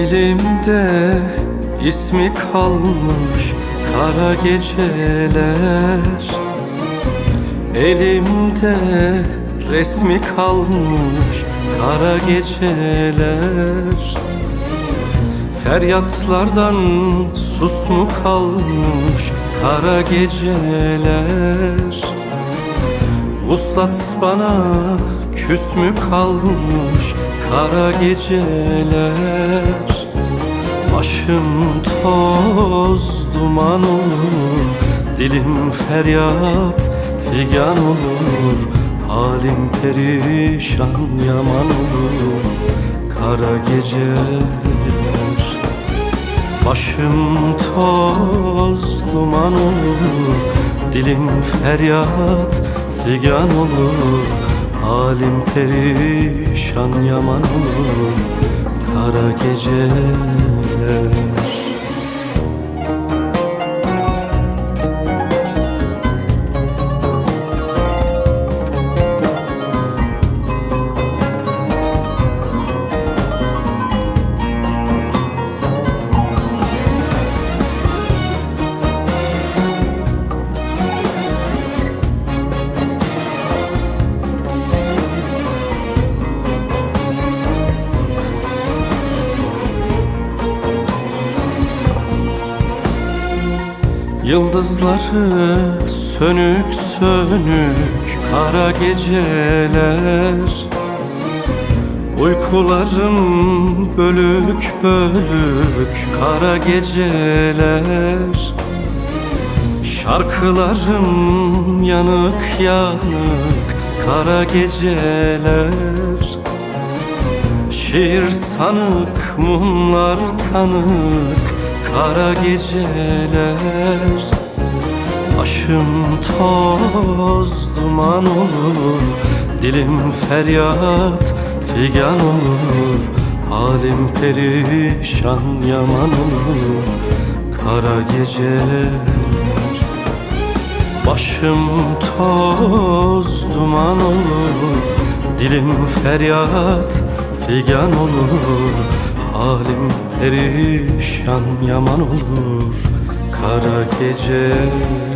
Dilimde ismi kalmış kara geceler. Elimde resmi kalmış kara geceler. Feryatlardan sus mu kalmış kara geceler Vuslat bana küs mü kalmış kara geceler? Başım toz duman olur Dilim feryat figan olur. Halim perişan yaman olur Kara geceler. Başım toz duman olur Dilim feryat figan olur Halim perişan yaman olur. Kara geceler Yıldızları sönük sönük kara geceler. Uykularım bölük bölük kara geceler. Şarkılarım yanık yanık kara geceler. Şiir sanık mumlar tanık kara geceler. Başım toz duman olur. Dilim feryat figan olur. Halim perişan yaman olur. Kara geceler. Başım toz duman olur. Dilim feryat figan olur Halim perişan yaman olur Kara geceler